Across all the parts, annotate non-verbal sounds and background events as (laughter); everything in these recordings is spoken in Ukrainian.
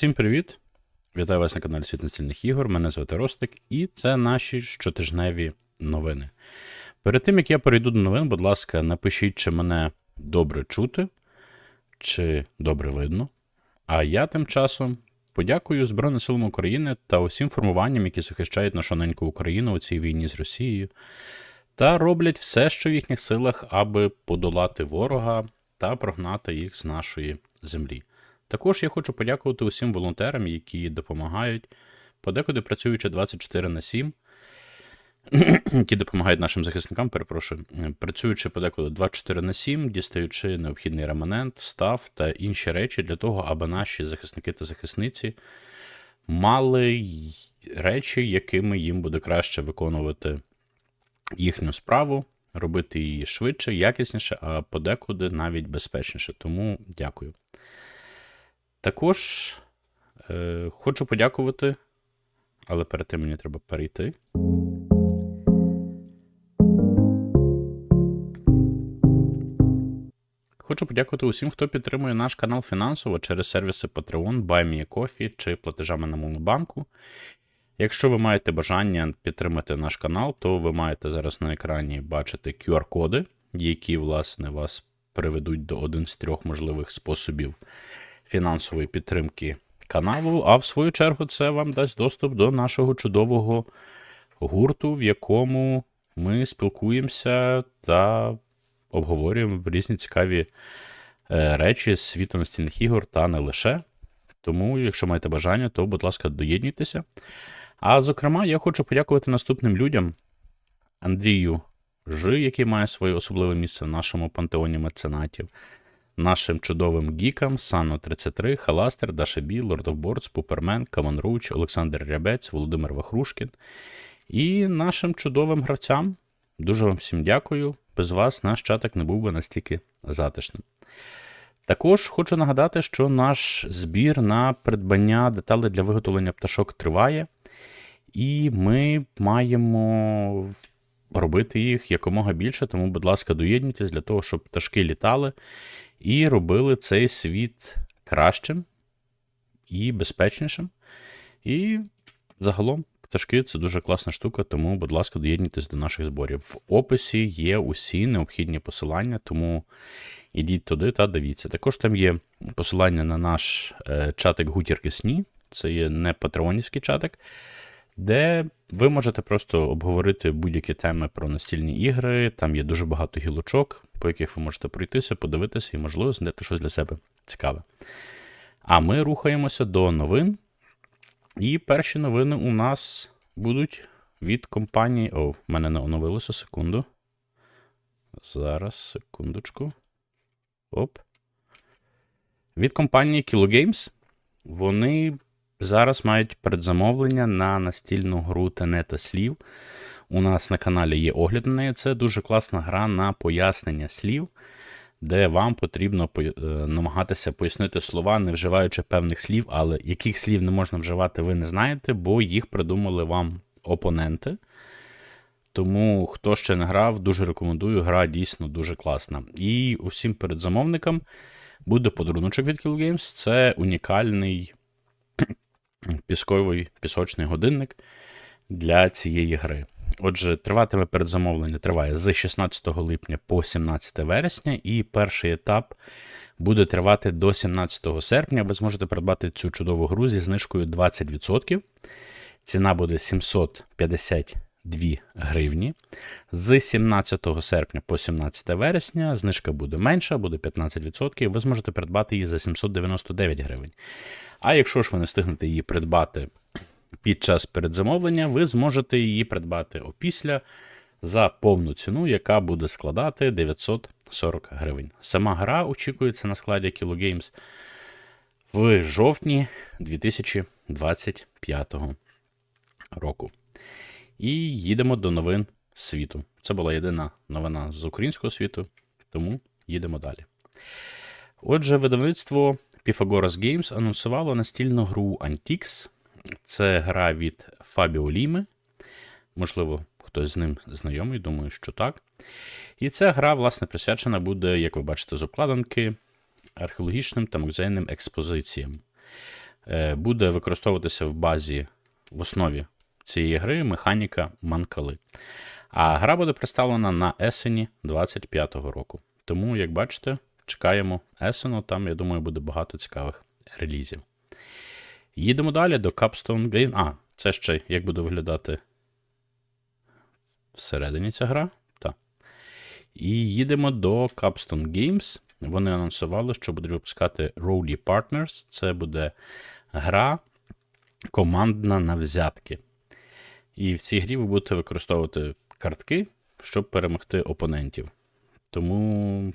Всім привіт! Вітаю вас на каналі Світ Настільних ігор. Мене звати Ростик, і це наші щотижневі новини. Перед тим як я перейду до новин, будь ласка, напишіть, чи мене добре чути, чи добре видно. А я тим часом подякую Збройним силам України та усім формуванням, які захищають нашу неньку Україну у цій війні з Росією, та роблять все, що в їхніх силах, аби подолати ворога та прогнати їх з нашої землі. Також я хочу подякувати усім волонтерам, які допомагають, подекуди працюючи 24 на 7, (clears throat) які допомагають нашим захисникам, перепрошую, працюючи подекуди 24 на 7, дістаючи необхідний реманент, став та інші речі для того, аби наші захисники та захисниці мали речі, якими їм буде краще виконувати їхню справу, робити її швидше, якісніше, а подекуди навіть безпечніше. Тому дякую. Також е, хочу подякувати, але перед тим мені треба перейти. Хочу подякувати усім, хто підтримує наш канал фінансово через сервіси Patreon, BuyMeACoffee чи платежами на Монобанку. Якщо ви маєте бажання підтримати наш канал, то ви маєте зараз на екрані бачити QR-коди, які, власне, вас приведуть до один з трьох можливих способів фінансової підтримки каналу. А в свою чергу це вам дасть доступ до нашого чудового гурту, в якому ми спілкуємося та обговорюємо різні цікаві е, речі з світу настільних ігор та не лише. Тому, якщо маєте бажання, то, будь ласка, доєднуйтеся. А зокрема, я хочу подякувати наступним людям: Андрію Жи, який має своє особливе місце в нашому пантеоні меценатів, нашим чудовим гікам Сано 33, Халастер, Даша Бі, Лорд of Бордс, Пупермен, Камон Руч, Олександр Рябець, Володимир Вахрушкін і нашим чудовим гравцям. Дуже вам всім дякую. Без вас наш чатик не був би настільки затишним. Також хочу нагадати, що наш збір на придбання деталей для виготовлення пташок триває, і ми маємо робити їх якомога більше, тому, будь ласка, доєднуйтесь для того, щоб пташки літали і робили цей світ кращим і безпечнішим. І загалом пташки це дуже класна штука, тому, будь ласка, доєднуйтесь до наших зборів. В описі є усі необхідні посилання, тому ідіть туди та дивіться. Також там є посилання на наш е, чатик Гутірки Сні. Це є не патреонівський чатик, де ви можете просто обговорити будь-які теми про настільні ігри. Там є дуже багато гілочок, по яких ви можете пройтися, подивитися і, можливо, знайти щось для себе цікаве. А ми рухаємося до новин. І перші новини у нас будуть від компанії. О, в мене не оновилося секунду. Зараз, секундочку. Оп. Від компанії Kilo Games. Вони зараз мають предзамовлення на настільну гру Тенета слів. У нас на каналі є огляд на неї. Це дуже класна гра на пояснення слів, де вам потрібно по- е, намагатися пояснити слова, не вживаючи певних слів, але яких слів не можна вживати, ви не знаєте, бо їх придумали вам опоненти. Тому, хто ще не грав, дуже рекомендую. Гра дійсно дуже класна. І усім передзамовникам буде подаруночок від Kill Games. Це унікальний пісковий пісочний годинник для цієї гри. Отже, триватиме передзамовлення триває з 16 липня по 17 вересня, і перший етап буде тривати до 17 серпня. Ви зможете придбати цю чудову гру зі знижкою 20%. Ціна буде 752 гривні. З 17 серпня по 17 вересня знижка буде менша, буде 15%. Ви зможете придбати її за 799 гривень. А якщо ж ви не встигнете її придбати під час передзамовлення, ви зможете її придбати опісля за повну ціну, яка буде складати 940 гривень. Сама гра очікується на складі Kilo Games в жовтні 2025 року. І їдемо до новин світу. Це була єдина новина з українського світу, тому їдемо далі. Отже, видавництво Pythagoras Games анонсувало настільну гру Antix. Це гра від Фабіо Ліми. Можливо, хтось з ним знайомий, думаю, що так. І ця гра, власне, присвячена буде, як ви бачите, з обкладинки, археологічним та музейним експозиціям. е, буде використовуватися в базі в основі цієї гри механіка Манкали. А гра буде представлена на есені 25-го року. Тому, як бачите, чекаємо есену, там, я думаю, буде багато цікавих релізів. Їдемо далі до Capstone Game. А, це ще як буде виглядати всередині ця гра. Так. І їдемо до Capstone Games. Вони анонсували, що будуть випускати Rowley Partners. Це буде гра командна на взятки. І в цій грі ви будете використовувати картки, щоб перемогти опонентів. Тому,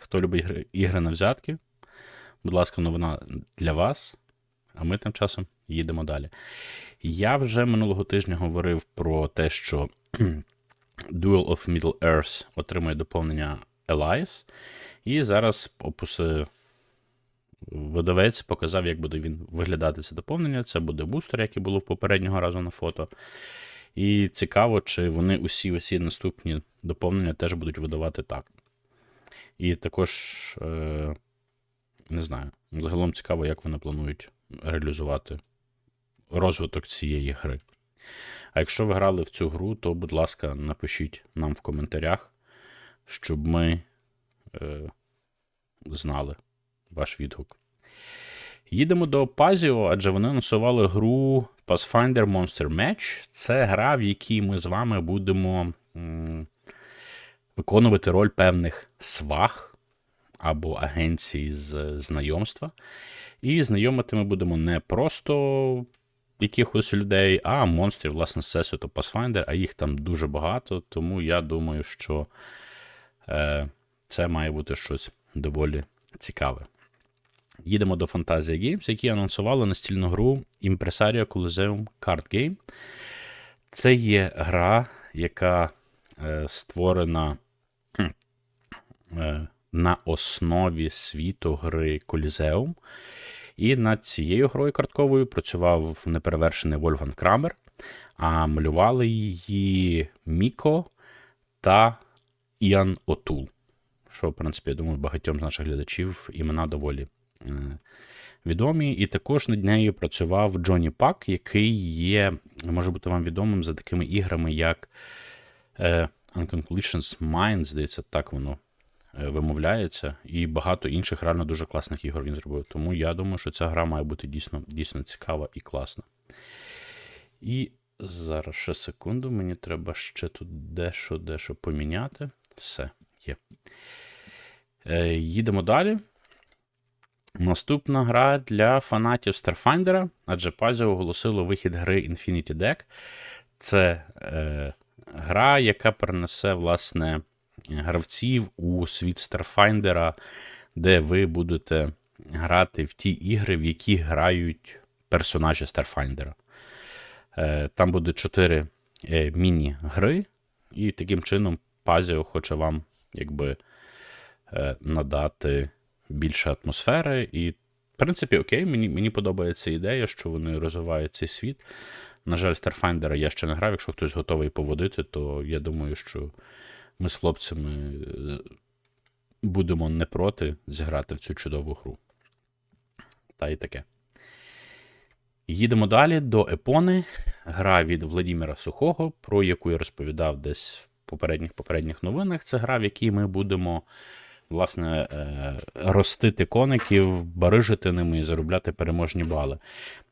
хто любить ігри- ігри на взятки, будь ласка, новина для вас. А ми тим часом їдемо далі. Я вже минулого тижня говорив про те, що (clears throat) Duel of Middle Earth отримує доповнення Elias. І зараз опуси видавець показав, як буде він виглядати це доповнення. Це буде бустер, як і було в попереднього разу на фото. І цікаво, чи вони усі усі наступні доповнення теж будуть видавати так. І також, е, не знаю, загалом цікаво, як вони планують реалізувати розвиток цієї гри. А якщо ви грали в цю гру, то, будь ласка, напишіть нам в коментарях, щоб ми е, знали ваш відгук. Їдемо до Pazio, адже вони анонсували гру Pathfinder Monster Match. Це гра, в якій ми з вами будемо м, виконувати роль певних свах або агенцій з знайомства. І знайомити ми будемо не просто якихось людей, а монстрів, власне, Всесвіту Pathfinder, а їх там дуже багато, тому я думаю, що е, це має бути щось доволі цікаве. Їдемо до Fantasia Games, які анонсували настільну гру Impresario Coliseum Card Game. Це є гра, яка е, створена на основі світу гри Coliseum. І над цією грою картковою працював неперевершений Вольфган Крамер, а малювали її Міко та Іан Отул. Що, в принципі, я думаю, багатьом з наших глядачів імена доволі е, відомі. І також над нею працював Джонні Пак, який є, може бути вам відомим за такими іграми, як е, Unconclusions Mind, здається, так воно е, вимовляється, і багато інших реально дуже класних ігор він зробив. Тому я думаю, що ця гра має бути дійсно, дійсно цікава і класна. І зараз ще секунду, мені треба ще тут дещо, дещо поміняти. Все, є. Е, їдемо далі. Наступна гра для фанатів Starfinder, адже Pazio оголосило вихід гри Infinity Deck. Це е, гра, яка перенесе, власне, гравців у світ Starfinder, де ви будете грати в ті ігри, в які грають персонажі Starfinder. Е, там буде чотири е, міні-гри, і таким чином Pazio хоче вам якби, е, надати більше атмосфери. І, в принципі, окей, мені, мені подобається ідея, що вони розвивають цей світ. На жаль, Starfinder я ще не грав. Якщо хтось готовий поводити, то я думаю, що ми з хлопцями е, будемо не проти зіграти в цю чудову гру. Та й таке. Їдемо далі до Епони. Гра від Владіміра Сухого, про яку я розповідав десь в попередніх попередніх новинах. Це гра, в якій ми будемо власне е, ростити коників, барижити ними і заробляти переможні бали.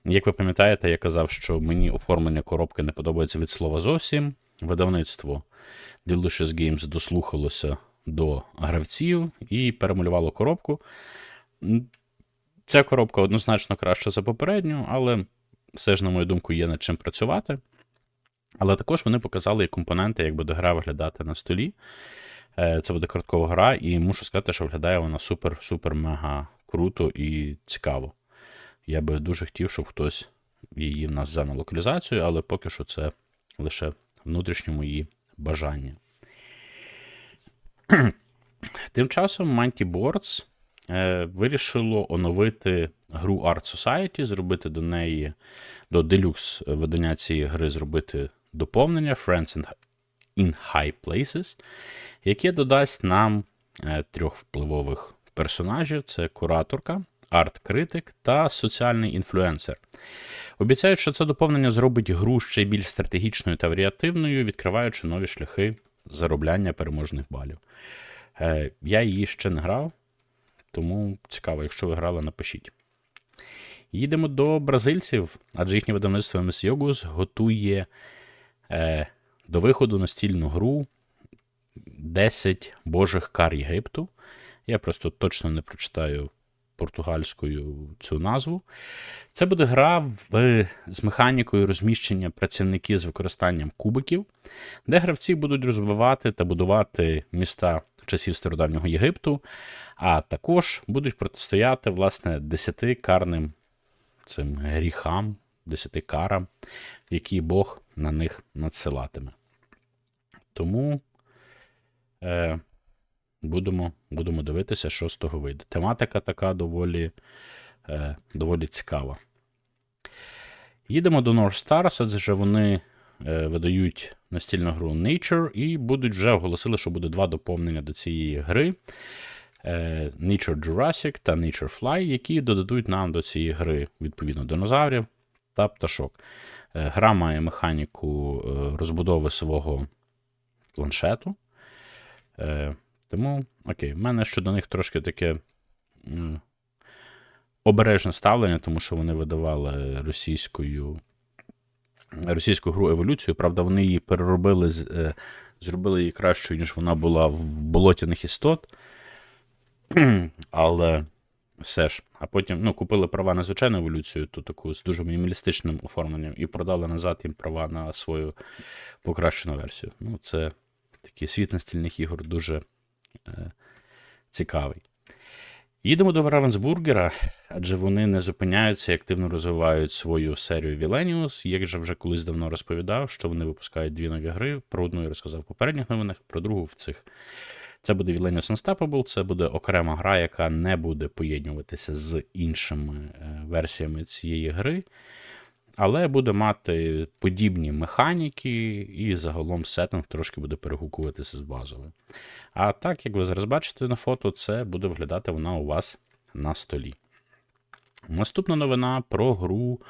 Як ви пам'ятаєте, я казав, що мені оформлення коробки не подобається від слова зовсім. Видавництво Delicious Games дослухалося до гравців і перемалювало коробку. Ця коробка однозначно краща за попередню, але все ж, на мою думку, є над чим працювати. Але також вони показали і компоненти, як буде гра виглядати на столі. Е, Це буде карткова гра, і мушу сказати, що виглядає вона супер-супер-мега круто і цікаво. Я би дуже хотів, щоб хтось її в нас взяв на локалізацію, але поки що це лише внутрішнє мої бажання. (clears throat) Тим часом Mighty Boards е, вирішило оновити гру Art Society, зробити до неї, до делюкс видання цієї гри, зробити доповнення Friends in- High Places, яке додасть нам е, трьох впливових персонажів: це кураторка арт-критик та соціальний інфлюенсер. Обіцяють, що це доповнення зробить гру ще більш стратегічною та варіативною, відкриваючи нові шляхи заробляння переможних балів. Е, я її ще не грав, тому цікаво, якщо ви грали, напишіть. Їдемо до бразильців, адже їхнє видавництво MS Yogos готує е, до виходу настільну гру 10 божих кар Єгипту. Я просто точно не прочитаю португальською цю назву. Це буде гра в, з механікою розміщення працівників з використанням кубиків, де гравці будуть розвивати та будувати міста часів стародавнього Єгипту, а також будуть протистояти власне 10 карним цим гріхам, 10 карам, які Бог на них надсилатиме. Тому е, будемо, будемо дивитися, що з того вийде. Тематика така доволі, е, доволі цікава. Їдемо до North Stars, адже вони е, видають настільну гру Nature і будуть вже оголосили, що буде два доповнення до цієї гри. Е, Nature Jurassic та Nature Fly, які додадуть нам до цієї гри відповідно динозаврів та пташок. Е, Гра має механіку е, розбудови свого планшету. Е, Тому, окей, в мене щодо них трошки таке обережне ставлення, тому що вони видавали російською, російську гру еволюцію. Правда, вони її переробили, е, зробили її кращою, ніж вона була в болотяних істот. (clears throat) Але все ж. А потім ну, купили права на звичайну еволюцію, ту таку з дуже мінімалістичним оформленням, і продали назад їм права на свою покращену версію. Ну, це такий світ настільних ігор дуже цікавий. Їдемо до Равенсбургера, адже вони не зупиняються і активно розвивають свою серію Віленіус. Як же вже колись давно розповідав, що вони випускають дві нові гри. Про одну я розказав в попередніх новинах, про другу в цих. Це буде Villainous Unstoppable, це буде окрема гра, яка не буде поєднуватися з іншими е, версіями цієї гри, але буде мати подібні механіки, і загалом сеттинг трошки буде перегукуватися з базовою. А так, як ви зараз бачите на фото, це буде виглядати вона у вас на столі. Наступна новина про гру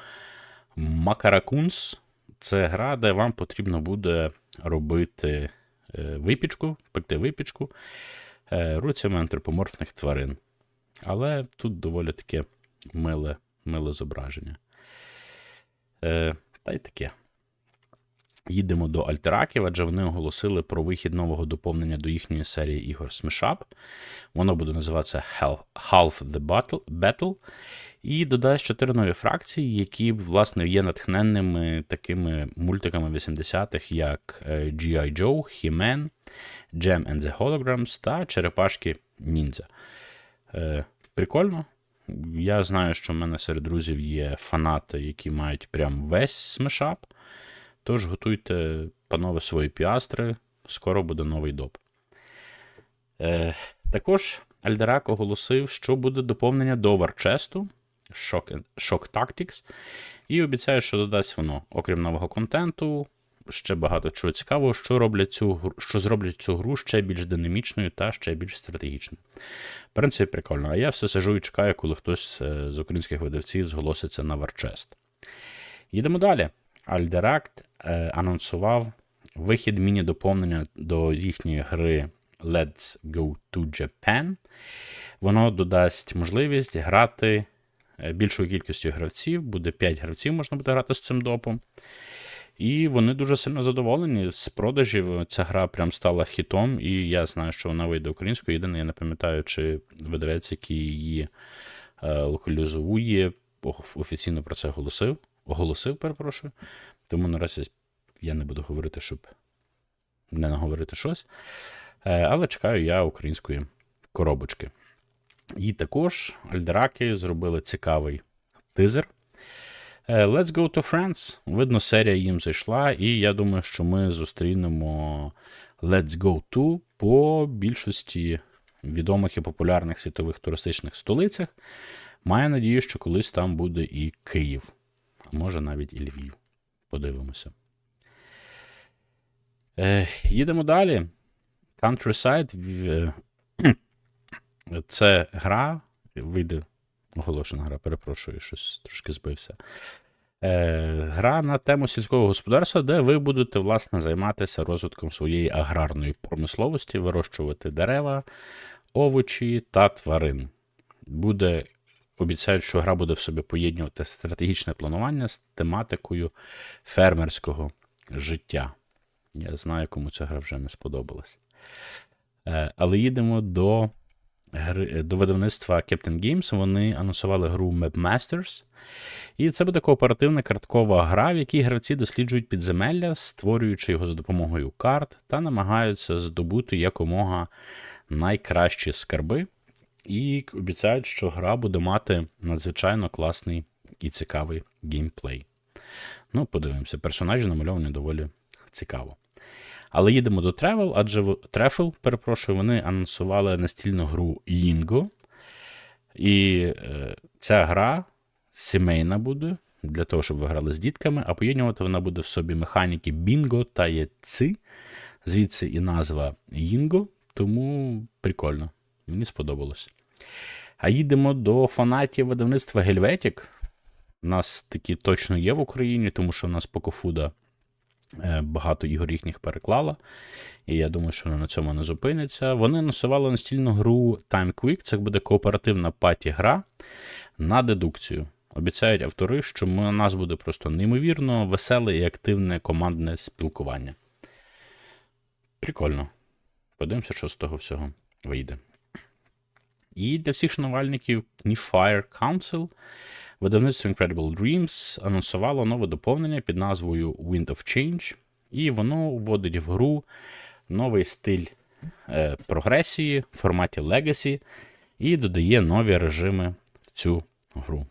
Макаракунс. Це гра, де вам потрібно буде робити е, випічку, пекти випічку е, руцями антропоморфних тварин. Але тут доволі таке миле, миле зображення. Е, Та й таке. Їдемо до Альтераків, адже вони оголосили про вихід нового доповнення до їхньої серії ігор Smash. Воно буде називатися Half the Battle, Battle і додасть чотири нові фракції, які, власне, є натхненними такими мультиками 80-х, як е, G.I. Joe, He-Man, Gem and the Holograms та Черепашки Ніндзя. Е, прикольно. Я знаю, що в мене серед друзів є фанати, які мають прям весь смешап. Тож готуйте, панове, свої піастри, скоро буде новий доп. Е, також Альдерак оголосив, що буде доповнення до Варчесту Shock, Tactics, і обіцяє, що додасть воно, окрім нового контенту, ще багато чого цікавого, що, роблять цю, що зроблять цю гру ще більш динамічною та ще більш стратегічною. В принципі, прикольно. А я все сижу і чекаю, коли хтось е, з українських видавців зголоситься на Варчест. Їдемо далі. Альдеракт е, анонсував вихід міні-доповнення до їхньої гри Let's Go to Japan. Воно додасть можливість грати е, більшою кількістю гравців, буде 5 гравців, можна буде грати з цим допом. І вони дуже сильно задоволені. З продажів ця гра прям стала хітом, і я знаю, що вона вийде українською. Єдине, я не пам'ятаю, чи видавець, який її е, локалізує, офіційно про це оголосив. Оголосив, перепрошую. Тому наразі я не буду говорити, щоб не наговорити щось. Е, але чекаю я української коробочки. І також Альдераки зробили цікавий тизер. Е, Let's go to France. Видно, серія їм зайшла, і я думаю, що ми зустрінемо Let's go to по більшості відомих і популярних світових туристичних столицях. Маю надію, що колись там буде і Київ, а може навіть і Львів. Подивимося. Е, їдемо далі. Countryside. е, (clears throat) Це гра, вийде Оголошена гра, перепрошую, щось трошки збився. Е, гра на тему сільського господарства, де ви будете, власне, займатися розвитком своєї аграрної промисловості, вирощувати дерева, овочі та тварин. Буде, обіцяють, що гра буде в собі поєднувати стратегічне планування з тематикою фермерського життя. Я знаю, кому ця гра вже не сподобалась. Е, але їдемо до, до видавництва Captain Games. Вони анонсували гру Map Masters. І це буде кооперативна карткова гра, в якій гравці досліджують підземелля, створюючи його за допомогою карт, та намагаються здобути якомога найкращі скарби. І обіцяють, що гра буде мати надзвичайно класний і цікавий геймплей. Ну, подивимося, персонажі намальовані доволі цікаво. Але їдемо до Travel, адже в Treffel, перепрошую, вони анонсували настільну гру Yingo. І е, ця гра сімейна буде для того, щоб ви грали з дітками, а поєднувати вона буде в собі механіки Бінго та Єци. Звідси і назва Yingo, тому прикольно. Мені сподобалось. А їдемо до фанатів видавництва Helvetic. У нас такі точно є в Україні, тому що в нас Покофуда багато ігор їхніх переклала. І я думаю, що на цьому не зупиниться. Вони анонсували настільну гру Time Quick. Це буде кооперативна паті-гра на дедукцію. Обіцяють автори, що у нас буде просто неймовірно веселе і активне командне спілкування. Прикольно. Подивимося, що з того всього вийде. І для всіх шанувальників Kniefire Council видавництво Incredible Dreams анонсувало нове доповнення під назвою Wind of Change, і воно вводить в гру новий стиль е, прогресії в форматі Legacy і додає нові режими в цю гру.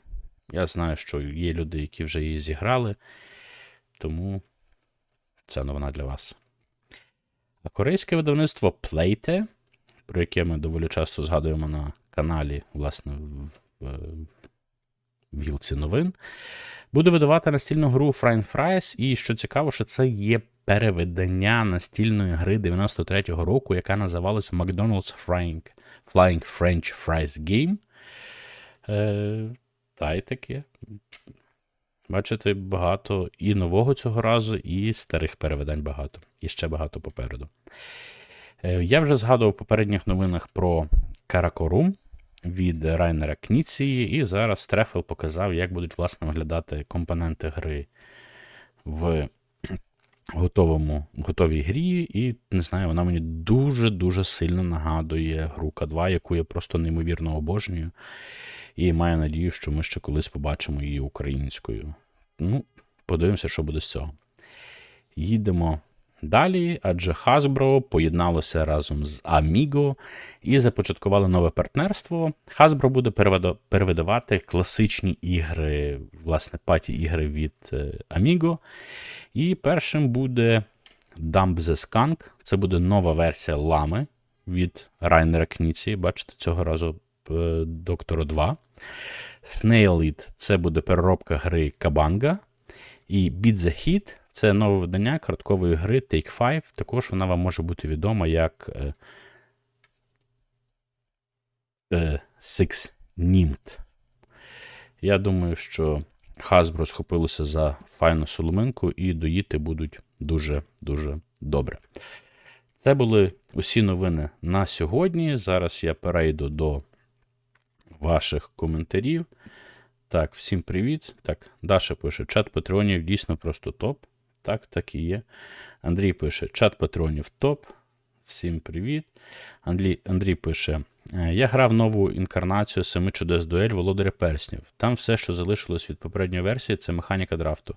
Я знаю, що є люди, які вже її зіграли, тому це новина для вас. А корейське видавництво Playte, про яке ми доволі часто згадуємо на каналі, власне, в, в, в новин, буде видавати настільну гру Frying Fries, і що цікаво, що це є перевидання настільної гри 93-го року, яка називалася McDonald's Flying, Flying French Fries Game. Е, та й таке. Бачите, багато і нового цього разу, і старих перевидань багато. І ще багато попереду. Е, Я вже згадував в попередніх новинах про Каракорум від Райнера Кніції, і зараз Трефел показав, як будуть власне виглядати компоненти гри в готовому, готовій грі. І не знаю, вона мені дуже-дуже сильно нагадує гру К2, яку я просто неймовірно обожнюю. І маю надію, що ми ще колись побачимо її українською. Ну, подивимося, що буде з цього. Їдемо далі, адже Hasbro поєдналося разом з Amigo і започаткували нове партнерство. Hasbro буде перевидавати класичні ігри, власне, паті ігри від е, Amigo. І першим буде Dump the Skunk. Це буде нова версія лами від Райнера Кніці. Бачите, цього разу е, Доктора 2. Snail Eat – це буде переробка гри Кабанга. І Beat the Hit – це нове видання карткової гри Take 5. Також вона вам може бути відома як е, е, Six Nimt. Я думаю, що Hasbro схопилося за файну соломинку і доїти будуть дуже-дуже добре. Це були усі новини на сьогодні. Зараз я перейду до ваших коментарів. Так, всім привіт. Так, Даша пише: чат патронів дійсно просто топ. Так, так і є. Андрій пише: чат патронів топ. Всім привіт. Андрій Андрій пише: «Е, Я грав нову інкарнацію Семи чудес дуель Володаря Перснів. Там все, що залишилось від попередньої версії, це механіка драфту.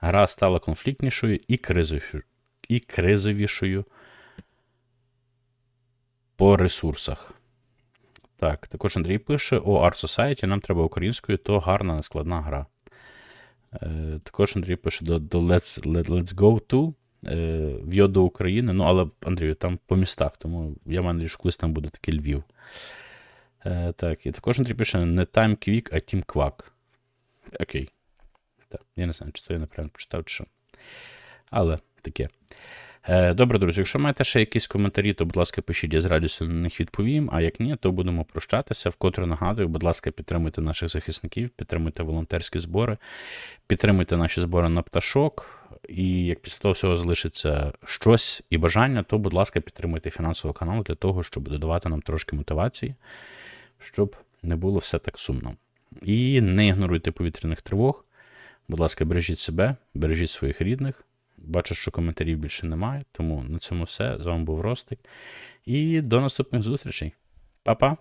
Гра стала конфліктнішою і кризовішою, і кризовішою по ресурсах. Так, також Андрій пише: О, Art Society, нам треба українською, то гарна, нескладна гра. Е, Також Андрій пише до, до Let's let, let's Go To е, в до України. Ну, але, Андрію, там по містах, тому я маю що колись там буде такий Львів. Е, Так, і також Андрій пише: не Time Quick, а Team Quack. Окей. Так, Я не знаю, чи це я неправильно прочитав, чи що. Але таке. Е, Добре, друзі, якщо маєте ще якісь коментарі, то, будь ласка, пишіть, я з радістю на них відповім. А як ні, то будемо прощатися. Вкотре нагадую, будь ласка, підтримуйте наших захисників, підтримуйте волонтерські збори, підтримуйте наші збори на пташок. І як після того всього залишиться щось і бажання, то, будь ласка, підтримуйте фінансовий канал для того, щоб додавати нам трошки мотивації, щоб не було все так сумно. І не ігноруйте повітряних тривог. Будь ласка, бережіть себе, бережіть своїх рідних. Бачу, що коментарів більше немає, тому на цьому все. З вами був Ростик. І до наступних зустрічей. Па-па!